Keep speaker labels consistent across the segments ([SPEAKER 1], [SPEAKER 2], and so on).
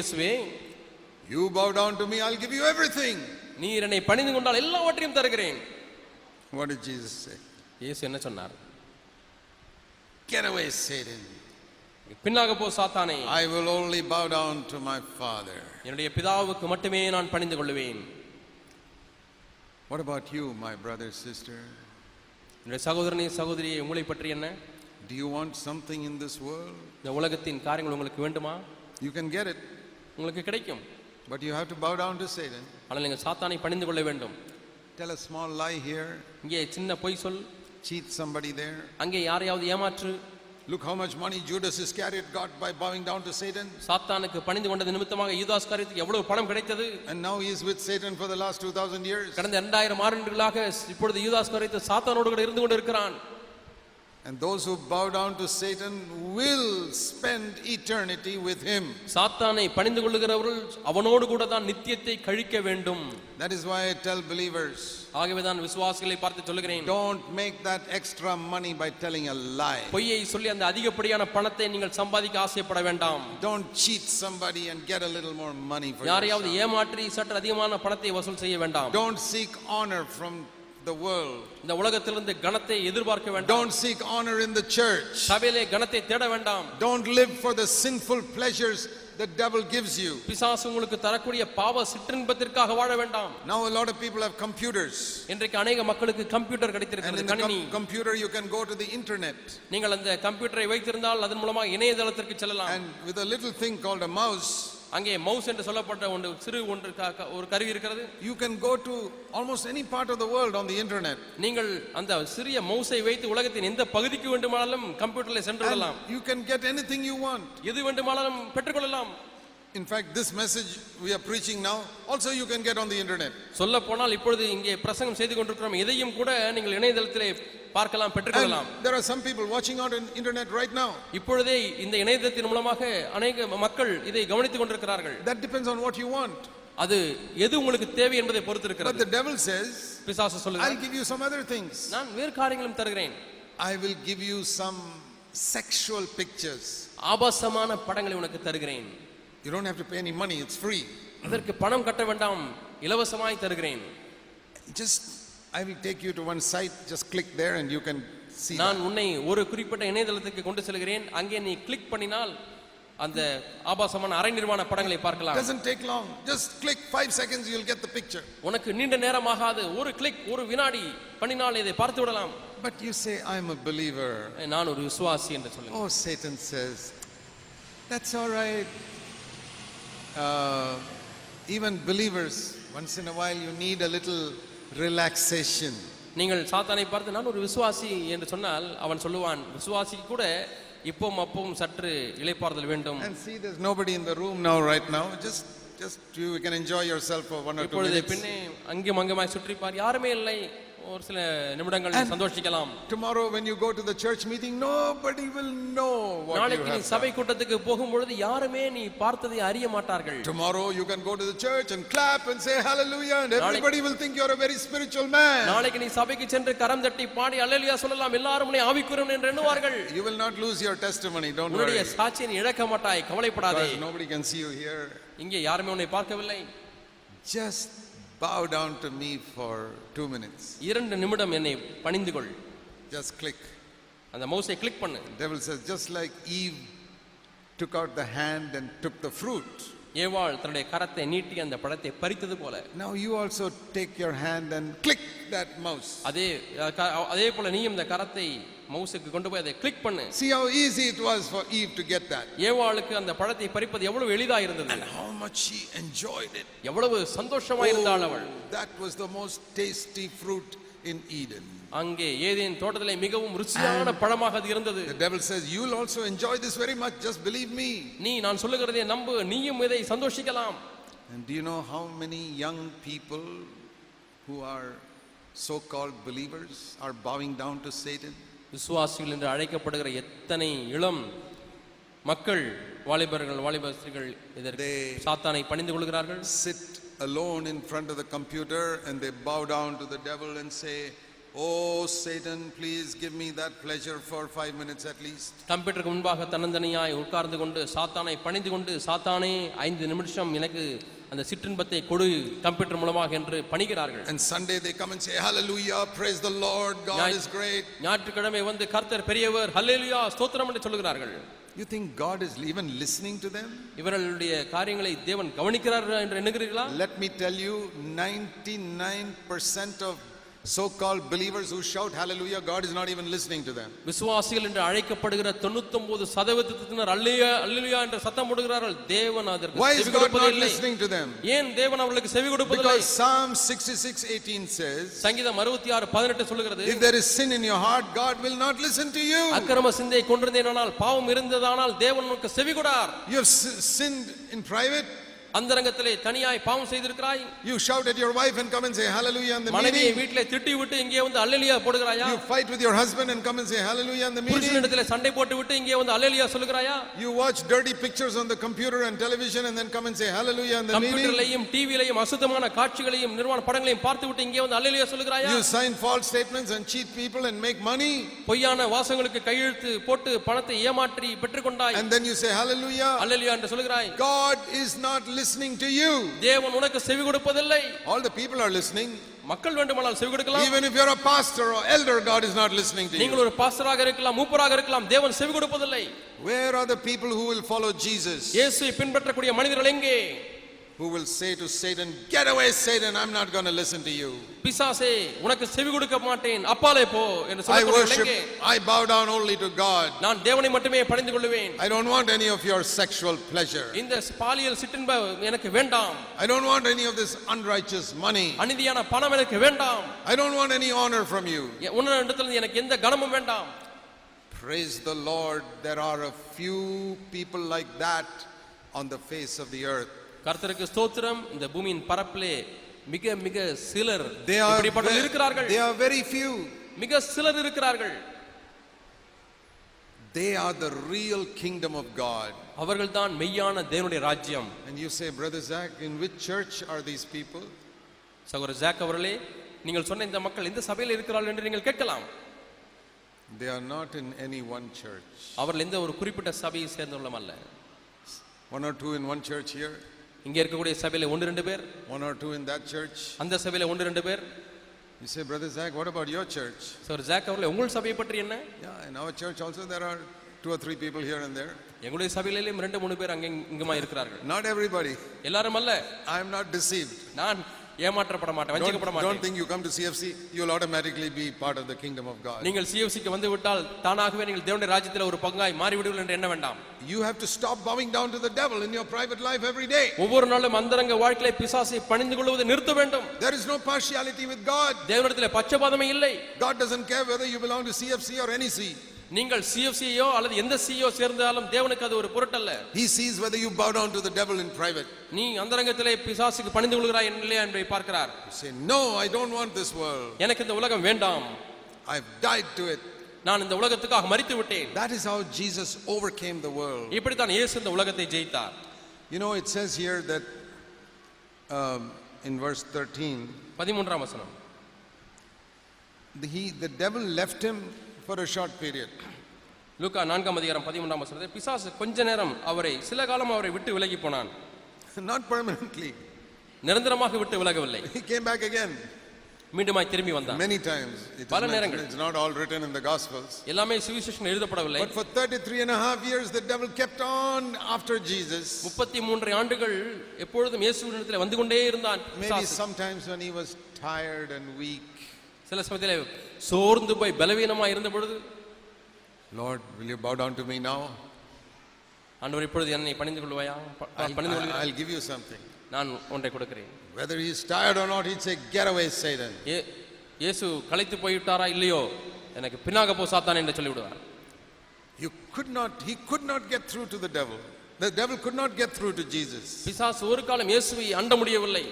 [SPEAKER 1] இயேசுவே
[SPEAKER 2] you bow down to me I'll give you everything
[SPEAKER 1] நீ என்னை பணிந்து கொண்டால் எல்லாவற்றையும் தருகிறேன்
[SPEAKER 2] வாட் இஸ் ஜீசஸ் சே
[SPEAKER 1] இயேசு என்ன சொன்னார்
[SPEAKER 2] கெட் அவே சேடன்
[SPEAKER 1] பின்னாக போ சாத்தானே
[SPEAKER 2] I will only bow down to my father
[SPEAKER 1] என்னுடைய பிதாவுக்கு மட்டுமே நான் பணிந்து கொள்வேன்
[SPEAKER 2] what about you my brother sister
[SPEAKER 1] என்னுடைய சகோதரனே சகோதரியை உங்களை பற்றி என்ன
[SPEAKER 2] Do you want something in this world
[SPEAKER 1] இந்த உலகத்தின் காரியங்கள் உங்களுக்கு வேண்டுமா யூ கேன் get it. உங்களுக்கு கிடைக்கும்
[SPEAKER 2] but you have to bow down to Satan
[SPEAKER 1] ஆனால் நீங்கள் சாத்தானை பணிந்து கொள்ள வேண்டும்
[SPEAKER 2] tell a small lie here
[SPEAKER 1] இங்கே சின்ன பொய் சொல்
[SPEAKER 2] சீத் சம்படி தேர்
[SPEAKER 1] அங்கே யாரையாவது ஏமாற்று
[SPEAKER 2] Look how much money Judas Iscariot got by bowing down to Satan.
[SPEAKER 1] சாத்தானுக்கு பணிந்து கொண்டது நிமித்தமாக யூதாஸ் காரியத்துக்கு எவ்வளவு பணம் கிடைத்தது
[SPEAKER 2] and now he is with Satan for the last 2000 years.
[SPEAKER 1] கடந்த 2000 ஆண்டுகளாக இப்பொழுது யூதாஸ் காரியத்தை சாத்தானோடு கூட இருந்து கொண்டு இருக்கிறான்
[SPEAKER 2] And those who bow down to Satan will spend eternity with him.
[SPEAKER 1] சாத்தானை பணிந்து கொள்கிறவர்கள் அவனோடு கூட தான் நித்தியத்தை கழிக்க
[SPEAKER 2] That is why I tell believers.
[SPEAKER 1] ஆகவே தான் விசுவாசிகளை பார்த்து சொல்கிறேன்.
[SPEAKER 2] Don't make that extra money by telling a lie.
[SPEAKER 1] பொய்யை சொல்லி அந்த அதிகப்படியான பணத்தை நீங்கள் சம்பாதிக்க ஆசைப்பட வேண்டாம்.
[SPEAKER 2] Don't cheat somebody and get a little more money for. யாரையாவது
[SPEAKER 1] ஏமாற்றி சற்று அதிகமான பணத்தை வசூல் செய்ய வேண்டாம்.
[SPEAKER 2] Don't seek honor from the world. வேண்டாம். Don't seek honor in the church.
[SPEAKER 1] do
[SPEAKER 2] Don't live for the sinful pleasures the devil gives you.
[SPEAKER 1] பிசாசு உங்களுக்கு தரக்கூடிய பாவ சிற்றின்பத்திற்காக வாழ வேண்டாம்.
[SPEAKER 2] Now a lot of people have computers.
[SPEAKER 1] இன்றைக்கு அநேக மக்களுக்கு கம்ப்யூட்டர் கிடைத்திருக்கிறது கணினி.
[SPEAKER 2] Computer you can go to the internet.
[SPEAKER 1] நீங்கள் அந்த கம்ப்யூட்டரை வைத்திருந்தால் அதன் மூலமாக இணையதளத்திற்கு செல்லலாம்.
[SPEAKER 2] And with a little thing called a mouse
[SPEAKER 1] அங்கே மவுஸ் என்று சொல்லப்பட்ட ஒன்று சிறு ஒன்று ஒரு கருவி இருக்கிறது
[SPEAKER 2] you can go to almost any part of the world on the internet
[SPEAKER 1] நீங்கள் அந்த சிறிய மவுஸை வைத்து உலகத்தின் எந்த பகுதிக்கு வேண்டுமானாலும் கம்ப்யூட்டரில் சென்று விடலாம்
[SPEAKER 2] you can get anything you want
[SPEAKER 1] எது வேண்டுமானாலும் பெற்றுக்கொள்ளலாம்
[SPEAKER 2] In fact, this message we are preaching now also you can get on the internet.
[SPEAKER 1] சொல்ல போனால் இப்பொழுது இங்கே பிரசங்கம் செய்து கொண்டிருக்கிறோம் இதையும் கூட நீங்கள் இணையதளத்திலே பார்க்கலாம் பெற்றுக்கொள்ளலாம்
[SPEAKER 2] there are some people watching out on internet right now
[SPEAKER 1] இப்பொழுதே இந்த இணையதளத்தின் மூலமாக अनेक மக்கள் இதை கவனித்துக் கொண்டிருக்கிறார்கள்
[SPEAKER 2] that depends on what you want
[SPEAKER 1] அது எது உங்களுக்கு தேவை என்பதை பொறுத்து இருக்கிறது
[SPEAKER 2] but the devil says பிசாசு i i'll give you some other things
[SPEAKER 1] நான் வேறு காரியங்களும் தருகிறேன்
[SPEAKER 2] i will give you some sexual pictures
[SPEAKER 1] ஆபாசமான படங்களை உனக்கு தருகிறேன்
[SPEAKER 2] you don't have to pay any money it's free
[SPEAKER 1] அதற்கு பணம் கட்ட வேண்டாம் இலவசமாய் தருகிறேன்
[SPEAKER 2] just I will take you to one side just click there and you can see
[SPEAKER 1] நான் உன்னை ஒரு குறிப்பிட்ட இணையதளத்துக்கு கொண்டு செல்கிறேன் அங்கே நீ கிளிக் பண்ணினால் அந்த ஆபாசமான அரை நிர்வாண படங்களை பார்க்கலாம்
[SPEAKER 2] doesn't take long just click 5 seconds you'll get the picture
[SPEAKER 1] உனக்கு நீண்ட நேரம் ஆகாது ஒரு கிளிக் ஒரு வினாடி பண்ணினால் இதை பார்த்து விடலாம்
[SPEAKER 2] but you say I am a believer
[SPEAKER 1] நான் ஒரு விசுவாசி என்று சொல்லுங்க
[SPEAKER 2] oh oh, satan says that's all right uh, even believers once in a while you need a little relaxation
[SPEAKER 1] நீங்கள் சாத்தானை பார்த்து நான் ஒரு விசுவாசி என்று சொன்னால் அவன் சொல்லுவான் விசுவாசிக்கு கூட இப்போம் அப்பவும் சற்று இளைப்பாறுதல் வேண்டும்
[SPEAKER 2] and see there's nobody in the room now right now just just you can enjoy yourself for one or two minutes இப்பொழுது
[SPEAKER 1] பின்னே அங்கே மங்கமாய் சுற்றி பார் யாருமே இல்லை ஒரு சில நிமிடங்கள் சந்தோஷிக்கலாம்
[SPEAKER 2] tomorrow when you go to the church meeting nobody will know what நாளைக்கு நீ
[SPEAKER 1] சபை கூட்டத்துக்கு போகும் பொழுது யாருமே நீ பார்த்ததை அறிய மாட்டார்கள்
[SPEAKER 2] tomorrow you can go to the church and clap and say hallelujah and everybody will think you're a very spiritual man
[SPEAKER 1] நாளைக்கு நீ சபைக்கு சென்று கரம் தட்டி பாடி ஹalleluya சொல்லலாம் எல்லாரும் நீ ஆவிக்குரியவன் என்று எண்ணுவார்கள்
[SPEAKER 2] you will not lose your testimony don't worry
[SPEAKER 1] உன்னுடைய சாட்சியை இழக்க மாட்டாய் கவலைப்படாதே
[SPEAKER 2] nobody can see you here
[SPEAKER 1] இங்கே யாருமே உன்னை பார்க்கவில்லை
[SPEAKER 2] just bow down to me for 2 minutes
[SPEAKER 1] இரண்டு நிமிடம் என்னை பணிந்து கொள் just click அந்த மவுஸை கிளிக் பண்ணு
[SPEAKER 2] devil says just like eve took out the hand and took the fruit
[SPEAKER 1] ஏவாள் தன்னுடைய கரத்தை நீட்டி அந்த பழத்தை பறித்தது போல
[SPEAKER 2] now you also take your hand and click that mouse
[SPEAKER 1] அதே அதே போல நீயும் இந்த கரத்தை மவுஸுக்கு கொண்டு போய் அதை கிளிக் பண்ணு
[SPEAKER 2] see how easy it was for eve to get that
[SPEAKER 1] ஏவாளுக்கு அந்த பழத்தை பறிப்பது எவ்வளவு எளிதா இருந்தது
[SPEAKER 2] and how much she enjoyed it
[SPEAKER 1] எவ்வளவு சந்தோஷமா இருந்தாள் அவள் oh,
[SPEAKER 2] that was the most tasty fruit in eden
[SPEAKER 1] அங்கே ஏதேன் தோட்டத்திலே மிகவும் ருசியான பழமாக அது இருந்தது
[SPEAKER 2] the devil says you will also enjoy this very much just believe me
[SPEAKER 1] நான் சொல்லுகிறதை நம்பு நீயும் இதை சந்தோஷிக்கலாம்
[SPEAKER 2] and do you know how many young people who are so called believers are bowing down to satan
[SPEAKER 1] விசுவாசிகள் என்று அழைக்கப்படுகிற எத்தனை இளம் மக்கள் வாலிபர்கள் வாலிபஸ்திரிகள் இதற்கு
[SPEAKER 2] சாத்தானை பணிந்து கொள்கிறார்கள் sit alone in front of the computer and they bow down to the devil and say Oh Satan, please give me that pleasure for five minutes at
[SPEAKER 1] கம்ப்யூட்டருக்கு முன்பாக தன்னந்தனியாய் உட்கார்ந்து கொண்டு சாத்தானை பணிந்து கொண்டு சாத்தானே ஐந்து நிமிஷம் எனக்கு அந்த சிற்றின்பத்தை கொடு கம்ப்யூட்டர் மூலமாக என்று பணிகிறார்கள்
[SPEAKER 2] and sunday they come and say hallelujah praise the lord god is great
[SPEAKER 1] ஞாயிற்றுக்கிழமை வந்து கர்த்தர் பெரியவர் hallelujah ஸ்தோத்திரம் என்று சொல்கிறார்கள்
[SPEAKER 2] you think god is even listening to them
[SPEAKER 1] இவர்களுடைய காரியங்களை தேவன் கவனிக்கிறார் என்று எண்ணுகிறீர்களா
[SPEAKER 2] let me tell you 99% of so called believers who shout hallelujah god is not even listening to them
[SPEAKER 1] விசுவாசிகள் என்று அழைக்கப்படுகிற 99 சதவீதத்தினர் அல்லேலூயா அல்லேலூயா என்ற சத்தம் போடுகிறார்கள் தேவன் அதற்கு
[SPEAKER 2] why is god not listening to them
[SPEAKER 1] ஏன் தேவன் அவர்களுக்கு செவி கொடுப்பதில்லை
[SPEAKER 2] because psalm 66:18 says
[SPEAKER 1] சங்கீதம் 66 18 சொல்கிறது
[SPEAKER 2] if there is sin in your heart god will not listen to you
[SPEAKER 1] அக்கிரம சிந்தை கொண்டிருந்தேனால் பாவம் இருந்ததானால் தேவன் உனக்கு செவி கொடார்
[SPEAKER 2] you have sinned in private
[SPEAKER 1] அந்தரங்கத்திலே தனியாய் பாவம் செய்திருக்கிறாய்
[SPEAKER 2] you shout at your wife and come and say hallelujah in the
[SPEAKER 1] meeting வீட்டிலே திட்டி விட்டு இங்கே வந்து அல்லேலூயா போடுகிறாயா
[SPEAKER 2] you fight with your husband and come and say hallelujah in the meeting
[SPEAKER 1] புருஷனிடத்திலே சண்டை போட்டு விட்டு இங்கே வந்து அல்லேலூயா சொல்லுகிறாயா
[SPEAKER 2] you watch dirty pictures on the computer and television and then come and say hallelujah in the meeting
[SPEAKER 1] கம்ப்யூட்டர்லயும் டிவிலயும் அசுத்தமான காட்சிகளையும் நிர்வாண படங்களையும் பார்த்து விட்டு இங்கே வந்து அல்லேலூயா சொல்லுகிறாயா
[SPEAKER 2] you sign false statements and cheat people and make money
[SPEAKER 1] பொய்யான வாசங்களுக்கு கையெழுத்து போட்டு பணத்தை ஏமாற்றி பெற்றுக்கொண்டாய்
[SPEAKER 2] and then you say hallelujah
[SPEAKER 1] hallelujah என்று சொல்லுகிறாய்
[SPEAKER 2] god is not living listening to you
[SPEAKER 1] தேவன் உனக்கு செவி கொடுப்பதில்லை
[SPEAKER 2] all the people are listening
[SPEAKER 1] மக்கள் வேண்டுமானால் செவி கொடுக்கலாம்
[SPEAKER 2] even if you're a pastor or elder god is not listening to you
[SPEAKER 1] நீங்கள் ஒரு பாஸ்டராக இருக்கலாம் மூப்பராக இருக்கலாம் தேவன் செவி கொடுப்பதில்லை
[SPEAKER 2] where are the people who will follow jesus
[SPEAKER 1] இயேசுவை பின்பற்றக்கூடிய மனிதர்கள் எங்கே
[SPEAKER 2] who will say to Satan, Get away, Satan, I'm not going to listen to you.
[SPEAKER 1] I
[SPEAKER 2] worship, I bow down only to God.
[SPEAKER 1] I
[SPEAKER 2] don't want any of your sexual pleasure.
[SPEAKER 1] இந்த பாலியல் சிற்றின்ப எனக்கு வேண்டாம்
[SPEAKER 2] I don't want any of this unrighteous money.
[SPEAKER 1] I
[SPEAKER 2] don't want any honor from you. Praise the Lord, there are a few people like that on the face of the earth.
[SPEAKER 1] கர்த்தருக்கு ஸ்தோத்திரம் இந்த பூமியின் பரப்பிலே மிக மிக சிலர் இருக்கிறார்கள்
[SPEAKER 2] they are very few
[SPEAKER 1] மிக சிலர் இருக்கிறார்கள்
[SPEAKER 2] they are the real kingdom of God
[SPEAKER 1] அவர்கள் தான் மெய்யான தேவனுடைய ராஜ்யம்
[SPEAKER 2] and you say brother Jack in which church are these people
[SPEAKER 1] சகோதர ஜாக் அவர்களே நீங்கள் சொன்ன இந்த மக்கள் எந்த சபையில் இருக்கிறார்கள் என்று நீங்கள் கேட்கலாம்
[SPEAKER 2] they are not in any one church
[SPEAKER 1] அவர்கள் எந்த ஒரு குறிப்பிட்ட சபையை சேர்ந்தவர்களும் அல்ல
[SPEAKER 2] one or two in one church here
[SPEAKER 1] இங்க இருக்கக்கூடிய சபையில ஒன்று ரெண்டு பேர்
[SPEAKER 2] one or two in that church
[SPEAKER 1] அந்த சபையில ஒன்று ரெண்டு பேர்
[SPEAKER 2] you say brother zach what about your church
[SPEAKER 1] so zach அவர்களே உங்கள் சபையை பற்றி என்ன
[SPEAKER 2] yeah in our church also there are two or three people here and there
[SPEAKER 1] எங்களுடைய சபையிலேயும் ரெண்டு மூணு பேர் அங்க இங்கமா இருக்கிறார்கள்
[SPEAKER 2] not everybody எல்லாரும் அல்ல i am not deceived
[SPEAKER 1] நான் ஏமாற்றப்பட மாட்டேன் வஞ்சிக்கப்பட
[SPEAKER 2] மாட்டேன் don't you come to you will automatically be part of the kingdom of God
[SPEAKER 1] நீங்கள் வந்து விட்டால் தானாகவே நீங்கள் தேவனுடைய ஒரு பங்காய் மாறி என்று எண்ண வேண்டாம்
[SPEAKER 2] you have stop bowing down to in your private life every day
[SPEAKER 1] ஒவ்வொரு நாளும் அந்தரங்க வாழ்க்கையில பிசாசை பணிந்து கொள்வதை நிறுத்த வேண்டும்
[SPEAKER 2] தேர் இஸ் வித் காட்
[SPEAKER 1] தேவனுடைய பச்சபாதமே இல்லை
[SPEAKER 2] God doesn't care whether you belong to CFC or any C
[SPEAKER 1] நீங்கள் சிஎஃப்சியோ அல்லது எந்த சிஓ சேர்ந்தாலும் தேவனுக்கு அது ஒரு பொருட்டல்ல
[SPEAKER 2] he sees whether you bow down to the devil in private
[SPEAKER 1] நீ அந்தரங்கத்திலே பிசாசுக்கு பணிந்து கொள்கிறாய் இல்லையா என்பதை பார்க்கிறார்
[SPEAKER 2] say no i don't want this world
[SPEAKER 1] எனக்கு இந்த உலகம் வேண்டாம்
[SPEAKER 2] i've died to it
[SPEAKER 1] நான் இந்த உலகத்துக்காக மரித்து விட்டேன்
[SPEAKER 2] that is how jesus overcame the world
[SPEAKER 1] இப்படி தான் இயேசு இந்த உலகத்தை ஜெயித்தார்
[SPEAKER 2] you know it says here that um, in verse 13
[SPEAKER 1] பதிமூன்றாம் வசனம்
[SPEAKER 2] he the devil left him for a short period
[SPEAKER 1] லூக்கா நான்காம் அதிகாரம் பதிமூன்றாம் வசனத்தை பிசாசு கொஞ்ச நேரம் அவரை சில காலம் அவரை விட்டு விலகி போனான்
[SPEAKER 2] நாட் பர்மனன்ட்லி
[SPEAKER 1] நிரந்தரமாக விட்டு விலகவில்லை
[SPEAKER 2] he came back again
[SPEAKER 1] மீண்டுமாய் திரும்பி வந்தான்
[SPEAKER 2] many times பல நேரங்கள் it's not all written in the gospels
[SPEAKER 1] எல்லாமே சுவிசேஷம் எழுதப்படவில்லை
[SPEAKER 2] but for 33 and a half years the devil kept on after jesus
[SPEAKER 1] 33 ஆண்டுகள் எப்பொழுதும் இயேசுவினிடத்தில் வந்து கொண்டே இருந்தான் maybe
[SPEAKER 2] sometimes when he was tired and weak
[SPEAKER 1] சில சமயத்தில் சோர்ந்து போய் பலவீனமாக இருந்த பொழுது
[SPEAKER 2] Lord will you bow down to me now
[SPEAKER 1] ஆண்டவர் இப்பொழுது என்னை பணிந்து கொள்வாயா
[SPEAKER 2] பணிந்து
[SPEAKER 1] நான் ஒன்றை கொடுக்கிறேன்
[SPEAKER 2] whether he is tired or not he say get away satan
[SPEAKER 1] இயேசு களைத்து போய்விட்டாரா இல்லையோ எனக்கு பின்னாக போ சாத்தான் என்று சொல்லி விடுவார்
[SPEAKER 2] you could not he could not get through to the devil the devil could not get through to jesus
[SPEAKER 1] பிசாசு ஒரு காலம் இயேசுவை அண்ட முடியவில்லை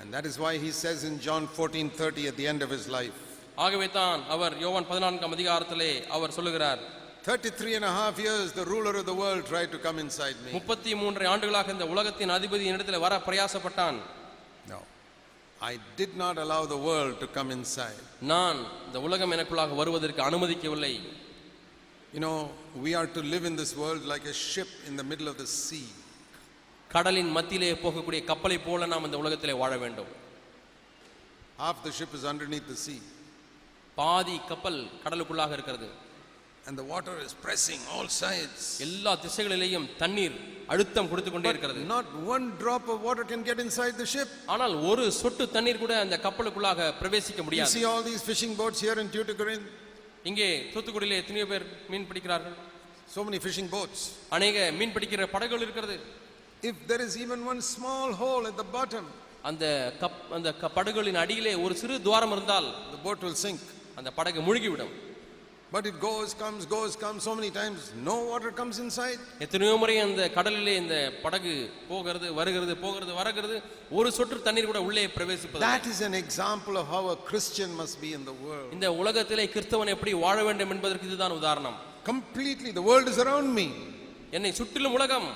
[SPEAKER 2] and that is why he says in john 14:30 at the end of his life
[SPEAKER 1] ஆகவே தான் அவர் யோவான் பதினான்காம் அதிகாரத்திலே அவர் சொல்லுகிறார்
[SPEAKER 2] 33 and a half years the ruler of the world tried to come inside me
[SPEAKER 1] முப்பத்தி மூன்று ஆண்டுகளாக இந்த உலகத்தின் அதிபதி என்னிடத்தில் வர பிரயாசப்பட்டான்
[SPEAKER 2] no i did not allow the world to come inside
[SPEAKER 1] நான் இந்த உலகம் எனக்குள்ளாக வருவதற்கு அனுமதிக்கவில்லை
[SPEAKER 2] you know we are to live in this world like a ship in the middle of the sea
[SPEAKER 1] கடலின் மத்தியிலே போகக்கூடிய கப்பலை போல நாம் இந்த உலகத்திலே வாழ வேண்டும்
[SPEAKER 2] half the ship is underneath the sea
[SPEAKER 1] பாதி கப்பல் கடலுக்குள்ளாக இருக்கிறது
[SPEAKER 2] and the water is pressing all sides
[SPEAKER 1] எல்லா திசைகளிலேயும் தண்ணீர் அழுத்தம் கொடுத்து கொண்டே இருக்கிறது
[SPEAKER 2] not one drop of water can get inside the ship
[SPEAKER 1] ஆனால் ஒரு சொட்டு தண்ணீர் கூட அந்த கப்பலுக்குள்ளாக பிரவேசிக்க முடியாது
[SPEAKER 2] you see all these fishing boats here in tutukurin
[SPEAKER 1] இங்கே தூத்துக்குடியிலே எத்தனை பேர் மீன் பிடிக்கிறார்கள்
[SPEAKER 2] so many fishing boats
[SPEAKER 1] அநேக மீன் பிடிக்கிற படகுகள் இருக்கிறது
[SPEAKER 2] if there is even one small hole at the bottom
[SPEAKER 1] அந்த கப் அந்த படகுகளின் அடியிலே ஒரு சிறு துவாரம் இருந்தால்
[SPEAKER 2] the boat will sink
[SPEAKER 1] அந்த படகு மூழ்கிவிடும்
[SPEAKER 2] but it goes comes goes comes so many times no water comes inside
[SPEAKER 1] எத்தனையோ முறை அந்த கடலிலே இந்த படகு போகிறது வருகிறது போகிறது வரகிறது ஒரு சொட்டு தண்ணீர் கூட உள்ளே பிரவேசிப்பது
[SPEAKER 2] that is an example of how a christian must be in the world
[SPEAKER 1] இந்த உலகத்திலே கிறிஸ்தவன் எப்படி வாழ வேண்டும் என்பதற்கு இதுதான் உதாரணம்
[SPEAKER 2] completely the world is around me
[SPEAKER 1] என்னை சுற்றிலும் உலகம்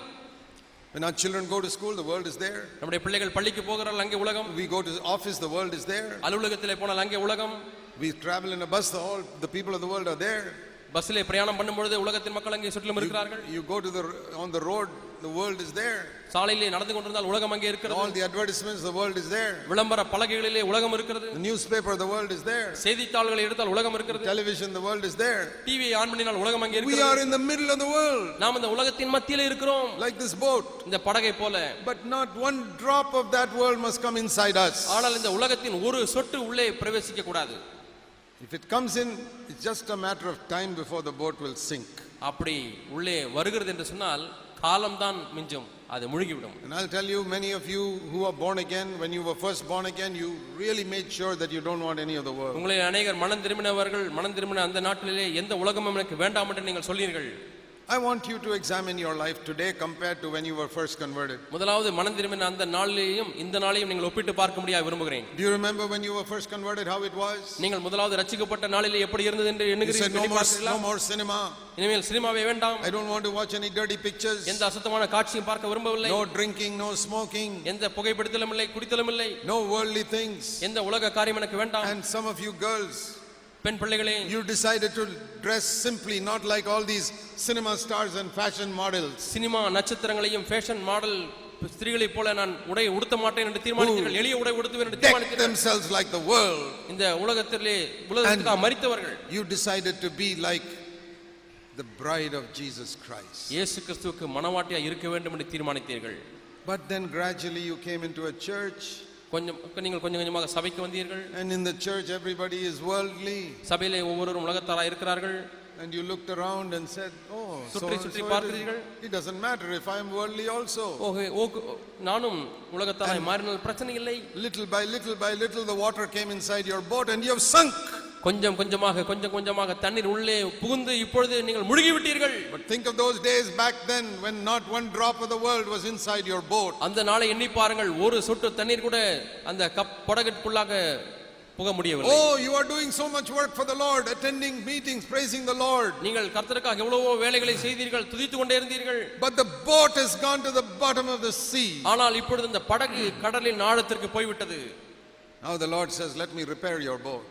[SPEAKER 2] When our children go to school, the world is there.
[SPEAKER 1] நம்முடைய பிள்ளைகள் பள்ளிக்கு போகிறார்கள் அங்கே உலகம்.
[SPEAKER 2] We go to office, the world is there.
[SPEAKER 1] அலுவலகத்திலே போனால் அங்கே உலகம்.
[SPEAKER 2] We travel in a bus, the all the people of the world are there.
[SPEAKER 1] பஸ்ஸிலே பிரயாணம் பண்ணும்பொழுது உலகத்தின் மக்கள் அங்கே சுற்றிலும் இருக்கிறார்கள்
[SPEAKER 2] You go to the on the road, the world is there.
[SPEAKER 1] சாலையிலே நடந்து கொண்டிருந்தால் உலகம் அங்கே இருக்கிறது
[SPEAKER 2] All the advertisements, the world is there.
[SPEAKER 1] விளம்பர பலகைகளிலே உலகம் இருக்கிறது
[SPEAKER 2] The newspaper, the world is there.
[SPEAKER 1] செய்தித்தாள்களை எடுத்தால் உலகம் இருக்கிறது
[SPEAKER 2] Television, the world is there.
[SPEAKER 1] டிவியை ஆன் பண்ணினால் உலகம் அங்கே
[SPEAKER 2] We are in the middle of the world,
[SPEAKER 1] நாம் இந்த உலகத்தின் மத்தியிலே இருக்கிறோம் like this boat. இந்த படகை போல
[SPEAKER 2] But not one drop of that world must come inside us.
[SPEAKER 1] ஆனால் இந்த உலகத்தின் ஒரு சொட்டு உள்ளே பிரவேசிக்க கூடாது
[SPEAKER 2] if it comes in it's just a matter of time before the boat will sink
[SPEAKER 1] அப்படி உள்ளே வருகிறது என்று சொன்னால் காலம்தான் மிஞ்சும் அது முழுகிவிடும்
[SPEAKER 2] and i'll tell you many of you who are born again when you were first born again you really made sure that you don't want any of the world
[SPEAKER 1] உங்களை அநேகர் மனம் திரும்பினவர்கள் மனம் திரும்பின அந்த நாட்டிலே எந்த உலகமும் எனக்கு வேண்டாம் என்று நீங்கள் சொல்லீர்கள்
[SPEAKER 2] I want you to examine your life today compared to when you were first converted.
[SPEAKER 1] முதலாவது மனம் திரும்பின அந்த நாளையும் இந்த நாளையும் நீங்கள் ஒப்பிட்டு பார்க்க முடியாது விரும்புகிறேன்
[SPEAKER 2] Do you remember when you were first converted how it was?
[SPEAKER 1] நீங்கள் முதலாவது ரட்சிக்கப்பட்ட நாளிலே எப்படி இருந்தது என்று You
[SPEAKER 2] said no எண்ணுகிறீர்கள் more, no பார்க்கிறீர்களா more cinema.
[SPEAKER 1] இனிமேல் சினிமாவே வேண்டாம்
[SPEAKER 2] I don't want to watch any dirty pictures.
[SPEAKER 1] எந்த அசுத்தமான காட்சியும் பார்க்க விரும்பவில்லை
[SPEAKER 2] No drinking, no smoking,
[SPEAKER 1] எந்த புகைப்பிடித்தலும் இல்லை குடித்தலும் இல்லை
[SPEAKER 2] no worldly things.
[SPEAKER 1] எந்த உலக காரியம் எனக்கு வேண்டாம்
[SPEAKER 2] And some of you girls, பெண் பிள்ளைகளே you decided to dress simply not like all these cinema stars and fashion models
[SPEAKER 1] cinema நட்சத்திரங்களையும் ஃபேஷன் மாடல் ஸ்திரீகளை போல நான் உடை உடுத்த மாட்டேன் என்று தீர்மானித்தீர்கள்
[SPEAKER 2] எளிய உடை உடுத்துவேன் என்று தீர்மானித்தீர்கள் themselves like the world
[SPEAKER 1] இந்த உலகத்திலே உலகத்துக்கு மரித்தவர்கள்
[SPEAKER 2] you decided to be like the bride of Jesus Christ
[SPEAKER 1] இயேசு கிறிஸ்துவுக்கு மணவாட்டியாக இருக்க வேண்டும் என்று தீர்மானித்தீர்கள்
[SPEAKER 2] but then gradually you came into a church
[SPEAKER 1] கொஞ்சம் சபைக்கு வந்தீர்கள்
[SPEAKER 2] and in the church everybody is worldly
[SPEAKER 1] சபையிலே ஒவ்வொருவரும் உலகத்தாரா இருக்கிறார்கள்
[SPEAKER 2] and you looked around and said oh
[SPEAKER 1] so, so it, is,
[SPEAKER 2] it doesn't matter if i am worldly also okay little by little by little the water came inside your boat and you have sunk
[SPEAKER 1] கொஞ்சம் கொஞ்சமாக கொஞ்சம் கொஞ்சமாக தண்ணீர் உள்ளே புகுந்து இப்பொழுது நீங்கள் முழுகி விட்டீர்கள்
[SPEAKER 2] but think of those days back then when not one drop of the world was inside your boat
[SPEAKER 1] அந்த நாளை எண்ணி பாருங்கள் ஒரு சொட்டு தண்ணீர் கூட அந்த கப் படகுக்குள்ளாக புக முடியவில்லை
[SPEAKER 2] oh you are doing so much work for the lord attending meetings praising the lord
[SPEAKER 1] நீங்கள் கர்த்தருக்காக எவ்வளவோ வேலைகளை செய்தீர்கள் துதித்துக் கொண்டே இருந்தீர்கள்
[SPEAKER 2] but the boat has gone to the bottom of the sea
[SPEAKER 1] ஆனால் இப்பொழுது அந்த படகு கடலின் ஆழத்திற்கு போய் விட்டது
[SPEAKER 2] Now the Lord says, let me repair your boat.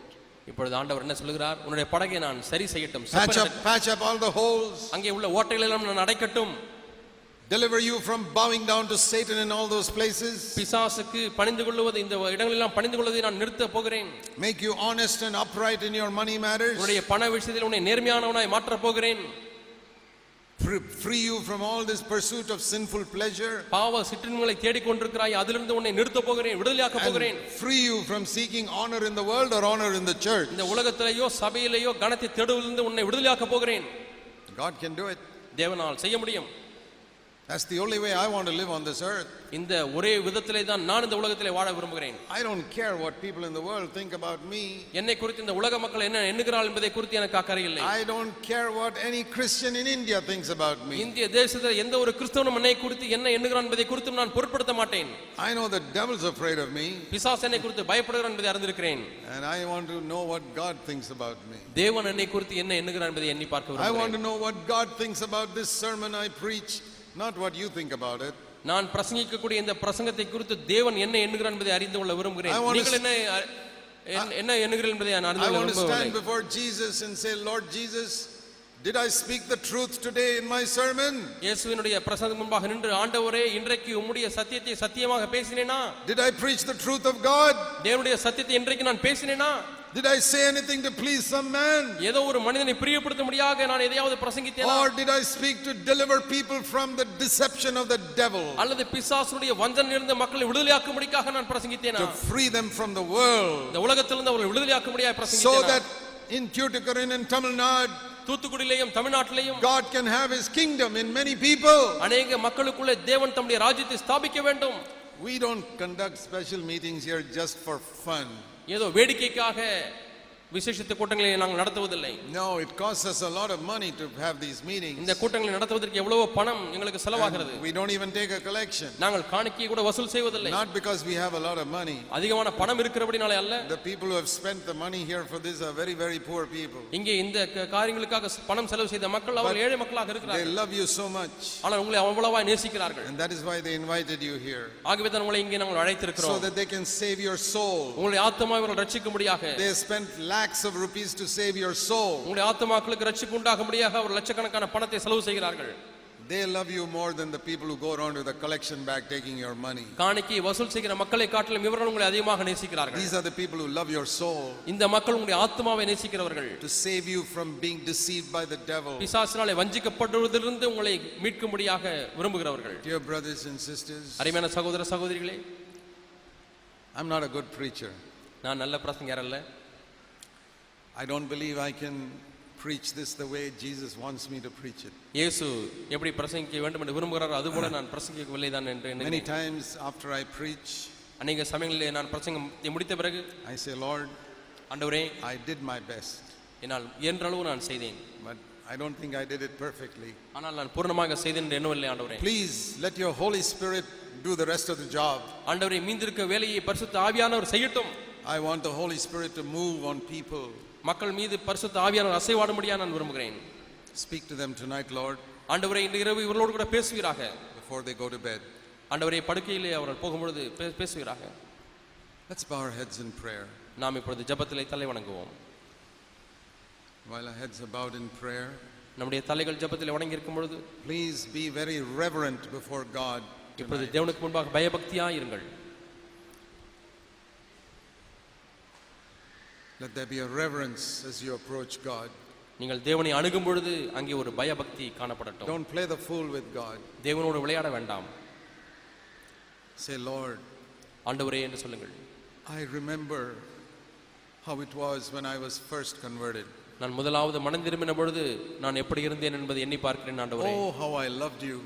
[SPEAKER 1] இப்பொழுது ஆண்டவர் என்ன சொல்கிறார் உன்னுடைய படகை நான் சரி செய்யட்டும்
[SPEAKER 2] patch up patch up all the holes
[SPEAKER 1] அங்கே உள்ள ஓட்டைகளை எல்லாம் நான் அடைக்கட்டும்
[SPEAKER 2] deliver you from bowing down to satan in all those places
[SPEAKER 1] பிசாசுக்கு பணிந்து கொள்வது இந்த இடங்கள் எல்லாம் பணிந்து கொள்வதை நான் நிறுத்த போகிறேன்
[SPEAKER 2] make you honest and upright in your money matters
[SPEAKER 1] உன்னுடைய பண விஷயத்தில் உன்னை நேர்மையானவனாய் மாற்ற போகிறேன்
[SPEAKER 2] free you from all this pursuit of sinful pleasure
[SPEAKER 1] பாவ சிற்றின்பங்களை தேடிக் கொண்டிருக்கிறாய் அதிலிருந்து உன்னை நிறுத்த போகிறேன் விடுதலையாக்க போகிறேன்
[SPEAKER 2] free you from seeking honor in the world or honor in the church
[SPEAKER 1] இந்த உலகத்திலேயோ சபையிலேயோ கணத்தை தேடுவதிலிருந்து உன்னை விடுதலையாக்க போகிறேன் God can do it தேவனால் செய்ய முடியும்
[SPEAKER 2] That's the only way I want to live on this earth.
[SPEAKER 1] இந்த ஒரே விதத்திலே தான் நான் இந்த உலகத்திலே வாழ விரும்புகிறேன்
[SPEAKER 2] I don't care what people in the world think about me.
[SPEAKER 1] என்னை குறித்து இந்த உலக மக்கள் என்ன எண்ணுகிறார்கள் என்பதை குறித்து எனக்கு அக்கறை இல்லை.
[SPEAKER 2] I don't care what any Christian in India thinks about me.
[SPEAKER 1] இந்திய தேசத்தில் எந்த ஒரு கிறிஸ்தவனும் என்னை குறித்து என்ன எண்ணுகிறான் என்பதை குறித்து நான் பொருட்படுத்த மாட்டேன்.
[SPEAKER 2] I know the devil's afraid of me.
[SPEAKER 1] பிசாசு என்னை குறித்து பயப்படுகிறான் என்பதை அறிந்திருக்கிறேன்.
[SPEAKER 2] And I want to know what God thinks about me.
[SPEAKER 1] தேவன் என்னை குறித்து என்ன எண்ணுகிறான் என்பதை எண்ணி பார்க்க
[SPEAKER 2] விரும்புகிறேன். I want to know what God thinks about this sermon I preached. not what you think about it
[SPEAKER 1] நான் பிரசங்கிக்கக்கூடிய இந்த பிரசங்கத்தை குறித்து தேவன் என்ன எண்ணுகிறார் என்பதை அறிந்து கொள்ள விரும்புகிறேன் நீங்கள் என்ன என்ன எண்ணுகிறீர்கள் என்பதை நான்
[SPEAKER 2] அறிந்து கொள்ள விரும்புகிறேன் I want to stand before Jesus and say Lord Jesus Did I speak the truth today in my sermon?
[SPEAKER 1] இயேசுவினுடைய பிரசங்கம் முன்பாக நின்று ஆண்டவரே இன்றைக்கு உம்முடைய சத்தியத்தை சத்தியமாக பேசினேனா?
[SPEAKER 2] Did I preach the truth of God?
[SPEAKER 1] தேவனுடைய சத்தியத்தை இன்றைக்கு நான் பேசினேனா?
[SPEAKER 2] Did I say anything to please some man? Or did I speak to deliver people from the deception of the devil? To free them from the world. So that in Tuticorin and Tamil Nadu.
[SPEAKER 1] தூத்துக்குடியிலேயும் தமிழ்நாட்டிலேயும்
[SPEAKER 2] God can have his kingdom in many people
[SPEAKER 1] அநேக மக்களுக்குள்ளே தேவன் தம்முடைய ராஜ்யத்தை ஸ்தாபிக்க வேண்டும்
[SPEAKER 2] we don't conduct special meetings here just for fun
[SPEAKER 1] ஏதோ வேடிக்கைக்காக விசேஷித்த கூட்டங்களை நாங்கள் நடத்துவதில்லை
[SPEAKER 2] no it costs us a lot of money to have these meetings
[SPEAKER 1] இந்த கூட்டங்களை நடத்துவதற்கு எவ்வளவு பணம் எங்களுக்கு செலவாகிறது
[SPEAKER 2] we don't even take a collection
[SPEAKER 1] நாங்கள் காணிக்கை கூட வசூல் செய்வதில்லை
[SPEAKER 2] not because we have a lot of money
[SPEAKER 1] அதிகமான பணம் இருக்கிறபடினாலே அல்ல
[SPEAKER 2] the people who have spent the money here for this are very very poor people
[SPEAKER 1] இங்கே இந்த காரியங்களுக்காக பணம் செலவு செய்த மக்கள் அவர்கள் ஏழை மக்களாக இருக்கிறார்கள்
[SPEAKER 2] they love you so much
[SPEAKER 1] ஆனால் உங்களை அவ்வளவா நேசிக்கிறார்கள்
[SPEAKER 2] and that is why they invited you here
[SPEAKER 1] ஆகவே தான் உங்களை இங்கே நாங்கள் அழைத்திருக்கிறோம்
[SPEAKER 2] so that they can save your soul
[SPEAKER 1] உங்களுடைய ஆத்மாவை அவர்கள் ரட்சிக்கும்படியாக
[SPEAKER 2] they spent lakhs of rupees to save your soul they love you more than the people who go around with a collection bag taking your money these are the people who love your soul
[SPEAKER 1] to
[SPEAKER 2] save you from being deceived by the devil dear brothers and sisters சகோதரிகளே I'm not a good preacher நான் நல்ல I don't believe I can preach this the way Jesus wants me to preach it.
[SPEAKER 1] இயேசு எப்படி பிரசங்கிக்க வேண்டும் என்று விரும்புகிறாரோ அதுபோல நான் பிரசங்கிக்கவில்லை தான் என்று
[SPEAKER 2] Many times after I preach
[SPEAKER 1] அநேக சமயங்களில் நான் பிரசங்கம் முடித்த பிறகு I say Lord ஆண்டவரே
[SPEAKER 2] I did my best
[SPEAKER 1] என்னால் இயன்றளவு நான் செய்தேன்
[SPEAKER 2] but I don't think I did it perfectly
[SPEAKER 1] ஆனால் நான் பூர்ணமாக செய்தேன் என்று எண்ணவில்லை ஆண்டவரே
[SPEAKER 2] please let your holy spirit do the rest of the job
[SPEAKER 1] ஆண்டவரே மீந்திருக்க வேலையை பரிசுத்த ஆவியானவர் செய்யட்டும்
[SPEAKER 2] I want the holy spirit to move on people
[SPEAKER 1] மக்கள் மீது பரிசுத்த ஆவியானவர் அசைவாடும்படியா நான் விரும்புகிறேன்
[SPEAKER 2] speak to them tonight lord
[SPEAKER 1] ஆண்டவரே இந்த இரவு இவர்களோடு கூட பேசுவீராக
[SPEAKER 2] before they go to bed
[SPEAKER 1] ஆண்டவரே படுக்கையிலே அவர்கள் போகும்பொழுது பேசுவீராக
[SPEAKER 2] let's bow our heads in prayer
[SPEAKER 1] நாம் இப்பொழுது ஜெபத்திலே தலை வணங்குவோம்
[SPEAKER 2] while our heads are bowed in prayer
[SPEAKER 1] நம்முடைய தலைகள் ஜெபத்திலே வணங்கி இருக்கும் பொழுது
[SPEAKER 2] please be very reverent before god
[SPEAKER 1] இப்பொழுது தேவனுக்கு முன்பாக பயபக்தியாய் இருங்கள்
[SPEAKER 2] Let there be a reverence as you approach God.
[SPEAKER 1] நீங்கள் தேவனை அணுகும் பொழுது அங்கே ஒரு பயபக்தி காணப்படட்டும்
[SPEAKER 2] Don't play the fool with God.
[SPEAKER 1] தேவனோடு விளையாட வேண்டாம் Say, Lord, ஆண்டவரே என்று சொல்லுங்கள்
[SPEAKER 2] I remember how it was when I was first converted.
[SPEAKER 1] நான் முதலாவது மனம் திரும்பின பொழுது நான் எப்படி இருந்தேன் என்பதை எண்ணி பார்க்கிறேன் ஆண்டவரே
[SPEAKER 2] Oh, how I loved you.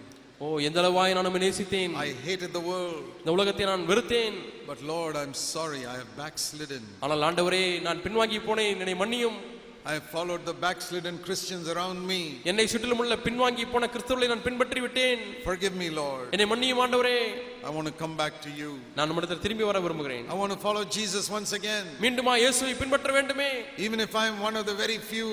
[SPEAKER 1] ஓ எந்த அளவாய் நான் நேசித்தேன்
[SPEAKER 2] I hated the world
[SPEAKER 1] இந்த உலகத்தை நான் வெறுத்தேன்
[SPEAKER 2] but lord I'm sorry I have backslidden
[SPEAKER 1] ஆனால் ஆண்டவரே நான் பின்வாங்கி போனேன் என்னை மன்னியும்
[SPEAKER 2] I have followed the backslidden Christians around me.
[SPEAKER 1] என்னை சுற்றிலும் உள்ள பின்வாங்கி போன கிறிஸ்தவர்களை நான் பின்பற்றி விட்டேன்.
[SPEAKER 2] Forgive me, Lord.
[SPEAKER 1] என்னை மன்னியும் ஆண்டவரே.
[SPEAKER 2] I want to come back to you.
[SPEAKER 1] நான் உம்மிடத்தில் திரும்பி வர விரும்புகிறேன்.
[SPEAKER 2] I want to follow Jesus once again.
[SPEAKER 1] மீண்டுமா இயேசுவை பின்பற்ற வேண்டுமே.
[SPEAKER 2] Even if I am one of the very few,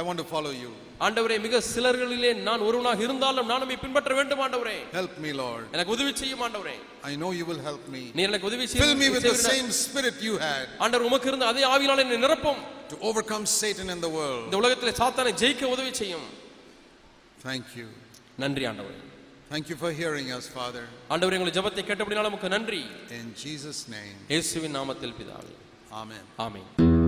[SPEAKER 2] I want to follow you.
[SPEAKER 1] ஆண்டவரே மிக சிலர்களிலே நான் ஒருவனாக இருந்தாலும் நான் உம்மை பின்பற்ற வேண்டும் ஆண்டவரே
[SPEAKER 2] ஹெல்ப் மீ லார்ட்
[SPEAKER 1] எனக்கு உதவி செய்யும் ஆண்டவரே
[SPEAKER 2] I know you will help me
[SPEAKER 1] நீ எனக்கு உதவி செய்யும்
[SPEAKER 2] fill me with the same spirit you had
[SPEAKER 1] ஆண்டவர் உமக்கு இருந்த அதே ஆவியால என்னை நிரப்பும்
[SPEAKER 2] to overcome Satan in the world
[SPEAKER 1] இந்த உலகத்திலே சாத்தானை ஜெயிக்க உதவி செய்யும் thank you நன்றி ஆண்டவரே
[SPEAKER 2] Thank you for hearing us, Father.
[SPEAKER 1] ஆண்டவரே எங்களை ஜெபத்தை கேட்டபடினால உமக்கு நன்றி.
[SPEAKER 2] In Jesus name.
[SPEAKER 1] இயேசுவின் நாமத்தில் பிதாவே.
[SPEAKER 2] Amen. Amen.